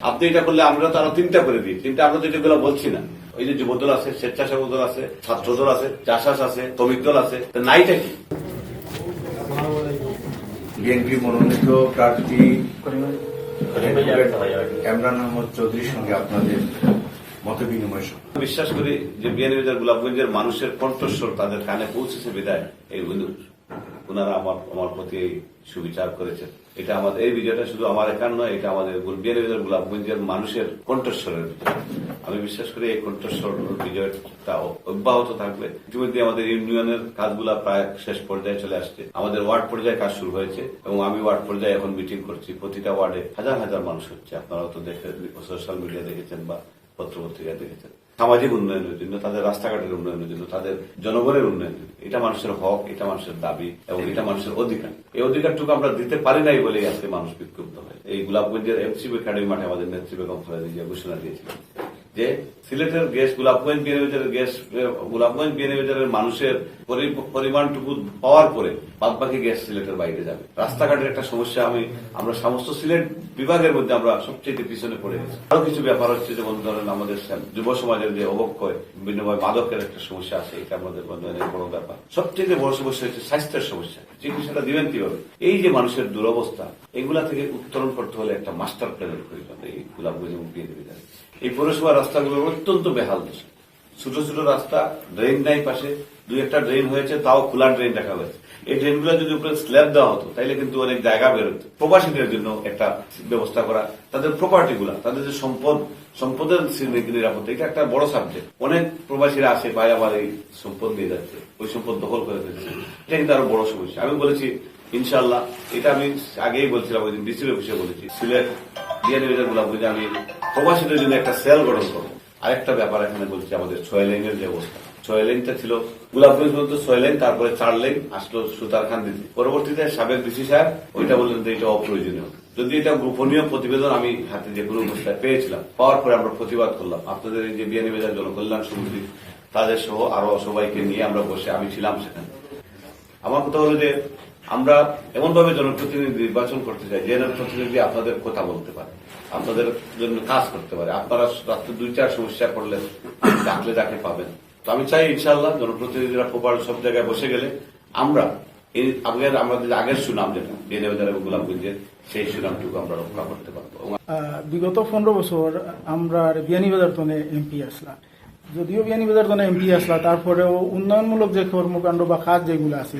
আপনি এটা করলে আমরা তো আরও তিনটা করে দিই। তিনটা আমরা তো এগুলো বলছি না। ওই যে যুবদল আছে স্বেচ্ছাসেবক দল আছে ছাত্র দল আছে চাষাস আছে শ্রমিক দল আছে নাইটা কি? বিএনপি মনোনীত প্রার্থী এমরান আহমদ চৌধুরীর সঙ্গে আপনাদের মত বিনিময় বিশ্বাস করি যে বিএনপিদের গোলাপগঞ্জের মানুষের কণ্ঠস্বর তাদের কানে পৌঁছেছে বিদায় এই ওনারা আমার আমার প্রতি সুবিচার করেছেন। এটা আমাদের, এই বিজয়টা শুধু আমার একার নয়, এটা আমাদের বিএনপিদের গোলাপগঞ্জের মানুষের কণ্ঠস্বরের বিজয় আমি বিশ্বাস করি এই কণ্ঠস্বর বিজয়টা অব্যাহত থাকবে। ইতিমধ্যে আমাদের ইউনিয়নের কাজগুলা প্রায় শেষ পর্যায়ে চলে আসছে। আমাদের ওয়ার্ড পর্যায়ে কাজ শুরু হয়েছে এবং আমি ওয়ার্ড পর্যায়ে এখন মিটিং করছি। প্রতিটা ওয়ার্ডে হাজার হাজার মানুষ হচ্ছে। আপনারা তো দেখে, সোশ্যাল মিডিয়া দেখেছেন বা পত্রপত্রিকায় দেখেছেন। সামাজিক উন্নয়নের জন্য, তাদের রাস্তাঘাটের উন্নয়নের জন্য, তাদের জনগণের উন্নয়নের এটা মানুষের হক, এটা মানুষের দাবি এবং এটা মানুষের অধিকার। এই অধিকারটুকু আমরা দিতে পারি নাই বলেই আজকে মানুষ বিক্ষুব্ধ হয়। এই গোলাপগঞ্জের এমসিবি একাডেমি মাঠে আমাদের নেতৃবে বেগম খালেদা ঘোষণা দিয়েছিলেন। যে সিলেটের গ্যাস, গোলাপগঞ্জ বিএনবিজারের গ্যাস, গোলাপগঞ্জ বিএনবিজারের মানুষের পরিমাণটুকু পাওয়ার পরে বাদ বাকি গ্যাস সিলেটের বাইরে যাবে। রাস্তাঘাটের একটা সমস্যা আমি, আমরা সমস্ত সিলেট বিভাগের মধ্যে আমরা সবচেয়ে পিছনে পড়ে গেছি। আরও কিছু ব্যাপার হচ্ছে, যেমন ধরেন আমাদের যুব সমাজের যে অবক্ষয় বিনিময় মাদকের একটা সমস্যা আছে, এটা আমাদের উন্নয়নের বড় ব্যাপার। সবচেয়ে বড় সমস্যা হচ্ছে স্বাস্থ্যের সমস্যা। চিকিৎসাটা দিবেন কীভাবে? এই যে মানুষের দুরবস্থা, এগুলা থেকে উত্তরণ করতে হলে একটা মাস্টার প্ল্যানের প্রয়োজন, এই গোলাপগঞ্জ এবং বিএনবিজার এই পৌরসভা রাস্তাগুলো অত্যন্ত বেহাল দশা ছোট ছোট রাস্তা ড্রেন নাই পাশে, দুই একটা ড্রেন হয়েছে, তাও খোলা ড্রেন রাখা হয়েছে। এই ড্রেনগুলো যদি উপরে স্ল্যাব দেওয়া হতো তাহলে কিন্তু অনেক জায়গা বেরোতো প্রবাসীদের জন্য একটা ব্যবস্থা করা, তাদের প্রপার্টি গুলা, তাদের যে সম্পদ, সম্পদের নিরাপত্তা, এটা একটা বড় সাবজেক্ট অনেক প্রবাসীরা আসে, ভাই, আমার এই সম্পদ দিয়ে যাচ্ছে, ওই সম্পদ দখল করে ফেলছে। এটা কিন্তু আরও বড় সমস্যা। আমি বলেছি ইনশাল্লাহ এটা আমি আগেই বলছিলাম, ওই দিন ডিসির অফিসে বলেছি। সিলেট বিএনএ আমি প্রবাসীদের জন্য একটা সেল গঠন করব। আরেকটা ব্যাপার এখানে বলছি, আমাদের ছয় যে অবস্থা। ছয় ছিল পর্যন্ত ছয় তারপরে চার আসলো পরবর্তীতে সাবেক ডিসি ওইটা বললেন যে এটা অপ্রয়োজনীয়। যদি এটা গোপনীয় প্রতিবেদন আমি হাতে যে কোনো অবস্থায় পেয়েছিলাম, পাওয়ার পরে আমরা প্রতিবাদ করলাম। আপনাদের এই যে বিয়ানি বাজার জনকল্যাণ সমিতি, তাদের সহ আরও সবাইকে নিয়ে আমরা বসে আমি ছিলাম সেখানে। আমার কথা হলো যে আমরা এমন ভাবে জনপ্রতিনিধি নির্বাচন করতে চাই যে জনপ্রতিনিধি আপনাদের কথা বলতে পারে, আপনাদের জন্য কাজ করতে পারে। আপনারা রাত্রে দুই, চার সমস্যা করলে ডাকলে ডাকে পাবেন। তো আমি চাই ইনশাল্লাহ জনপ্রতিনিধিরা প্রপার সব জায়গায় বসে গেলে আমরা আগের, আমাদের আগের সুনাম যেটা বিএনএ এবং গোলাপগঞ্জের সেই সুনামটুকু আমরা রক্ষা করতে পারব। বিগত পনেরো বছর আমরা বিয়ানীবাজার তনে এমপি আসলা যদিও বিয়ানীবাজার তনে এমপি আসলা, তারপরেও উন্নয়নমূলক যে কর্মকাণ্ড বা কাজ যেগুলো আছে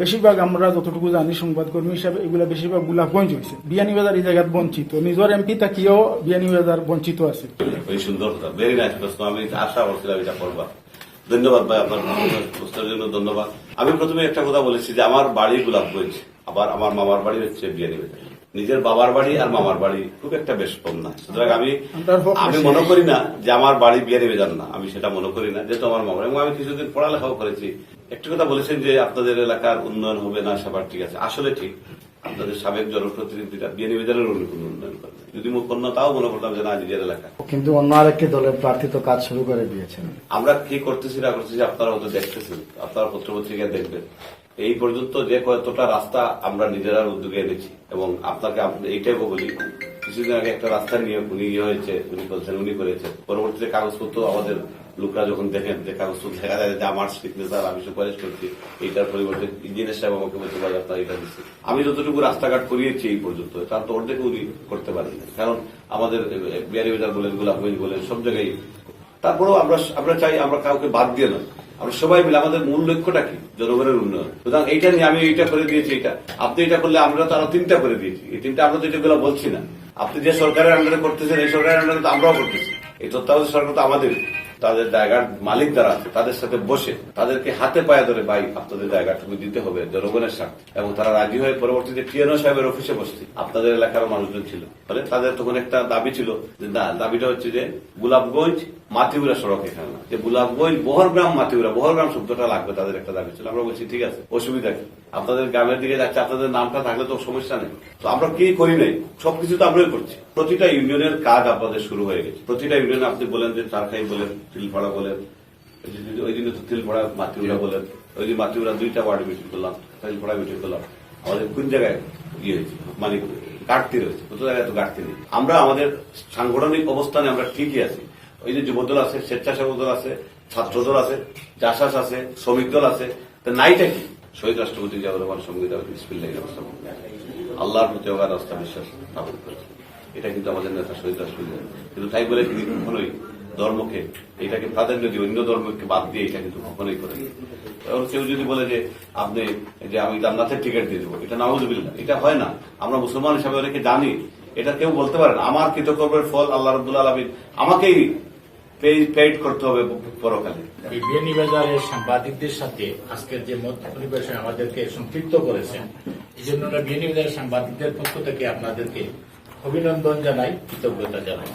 বেশিরভাগ আমরা যতটুকু জানি সংবাদকর্মী হিসাবে এগুলা বেশিরভাগ গোলাপগঞ্জ হয়েছে বিয়ানীবাজার এই জায়গাত বঞ্চিত। নিজের এমপি থাকিও বিয়ানীবাজার বঞ্চিত আছে আমি ধন্যবাদ ভাই আপনার প্রশ্নের জন্য ধন্যবাদ। আমি প্রথমে একটা কথা বলেছি যে আমার বাড়ি গোলাপগঞ্জ, আবার আমার মামার বাড়ি হচ্ছে বিয়ানি নিজের বাবার বাড়ি আর মামার বাড়ি খুব একটা বেশ কম না। সুতরাং আমি আমি মনে করি না যে আমার বাড়ি বিয়ানি বেজান না। আমি সেটা মনে করি না যেহেতু আমার মামা এবং আমি কিছুদিন পড়ালেখাও করেছি। একটু কথা বলেছেন যে আপনাদের এলাকার উন্নয়ন হবে না সবার ঠিক আছে। আসলে ঠিক। আপনাদের সাবেক জনপ্রতিনিধিরা বিয়ানি বেজারের উন্নয়ন করবে যদি মুখ অন্য তাও মনে করতাম যে না নিজের এলাকা কিন্তু অন্য আরেকটি দলের প্রার্থী তো কাজ শুরু করে দিয়েছেন। আমরা কি করতেছি না করতেছি আপনারা হয়তো দেখতেছেন। আপনারা পত্রপত্রিকায় দেখবেন। এই পর্যন্ত যে কতটা রাস্তা আমরা নিজেরা উদ্যোগে এনেছি এবং আপনাকে আপ- এইটাই বলি কিছুদিন আগে একটা রাস্তা নিয়ে উনি ইয়ে হয়েছে, উনি বলছেন, উনি করেছেন পরবর্তীতে কাগজপত্র আমাদের লোকরা যখন দেখেন, যে কাগজপত্র দেখা যায় যে আমার সিগনেচার আমি সুপারিশ করছি, এইটার পরিবর্তে ইঞ্জিনিয়ার সাহেব আমাকে বলতে পারে আপনার এটা দিচ্ছে। আমি যতটুকু রাস্তাঘাট করিয়েছি এই পর্যন্ত, তার তো অর্ধেক উনি করতে পারেন কারণ আমাদের বিয়ারি বাজার বলেন, গোলাপগঞ্জ বলেন, সব জায়গায় তারপরেও আমরা আমরা চাই আমরা কাউকে বাদ দিয়ে না আমরা সবাই মিলে আমাদের মূল লক্ষ্যটা কি? জনগণের উন্নয়ন। সুতরাং এইটা নিয়ে আমি এইটা করে দিয়েছি এটা আপনি এটা করলে আমরা তো আরও তিনটা করে দিয়েছি। এই তিনটা আমরা তো এটাগুলো বলছি না। আপনি যে সরকারের আন্ডারে করতেছেন, এই সরকারের আন্ডারে তো আমরাও করতেছি। এই তত্ত্বাবধায়ক সরকার তো আমাদের। তাদের জায়গার মালিক যারা আছে, তাদের সাথে বসে, তাদেরকে হাতে পায়ে ধরে, ভাই, আপনাদের জায়গাটুকু দিতে হবে জনগণের স্বার্থে। এবং তারা রাজি হয়ে পরবর্তীতে টিএনও সাহেবের অফিসে বসছে আপনাদের এলাকার মানুষজন ছিল। ফলে তাদের তখন একটা দাবি ছিল যে, না, দাবিটা হচ্ছে যে, গোলাপগঞ্জ মাতিউরা সড়ক এখানে। না যে গোলাপগঞ্জ বহরগ্রাম মাতিউরা বহরগ্রাম শব্দটা লাগবে তাদের একটা দাবি ছিল। আমরা বলছি ঠিক আছে অসুবিধা কি? আপনাদের গ্রামের দিকে যাচ্ছে আপনাদের নামটা থাকলে তো সমস্যা নেই। তো আমরা কি করি নাই? সবকিছু তো আমরাই করছি। প্রতিটা ইউনিয়নের কাজ আপনাদের শুরু হয়ে গেছে। প্রতিটা ইউনিয়নে আপনি বলেন যে চারখাই বলেন তিলপাড়া বলেন ওই দিনে তো তিলপাড়া মাতিউরা বলেন ওই দিন মাতিউরা দুইটা ওয়ার্ড মিটিং করলাম তিলপাড়া মিটিং করলাম। আমাদের কোন জায়গায় ইয়ে হয়েছে? মানে ঘাটতি রয়েছে। কত জায়গায় তো ঘাটতি নেই। আমরা আমাদের সাংগঠনিক অবস্থানে আমরা ঠিকই আছি। ওই যে যুবদল আছে, স্বেচ্ছাসেবক দল আছে ছাত্র দল আছে, জাসাস আছে, শ্রমিক দল আছে, তো নাইটা কি? শহীদ রাষ্ট্রপতি জিয়াউর রহমান বিসমিল্লাহ আল্লাহর প্রতি অগাধ আস্থা বিশ্বাস স্থাপন করেছে এটা কিন্তু আমাদের নেতা শহীদ রাষ্ট্রপতি। কিন্তু তাই বলে তিনি কখনোই ধর্মকে, এটাকে প্রাধান্য দিয়ে অন্য ধর্মকে বাদ দিয়ে এটা কিন্তু কখনোই করেন এবং কেউ যদি বলে যে, আপনি যে আমি জান্নাতের টিকিট দিয়ে দেবো, এটা নাউজুবিল্লাহ। এটা হয় না। আমরা মুসলমান হিসাবে অনেকে জানি এটা কেউ বলতে পারেন আমার কৃতকর্মের ফল আল্লাহ রবুল্লা আলমিন আমাকেই পেইড করতে হবে পরকালে। এই বিয়ানীবাজারের সাংবাদিকদের সাথে আজকের যে মত পরিবেশে আমাদেরকে সম্পৃক্ত করেছেন এই জন্য আমরা বিয়ানীবাজারের সাংবাদিকদের পক্ষ থেকে আপনাদেরকে অভিনন্দন জানাই, কৃতজ্ঞতা জানাই।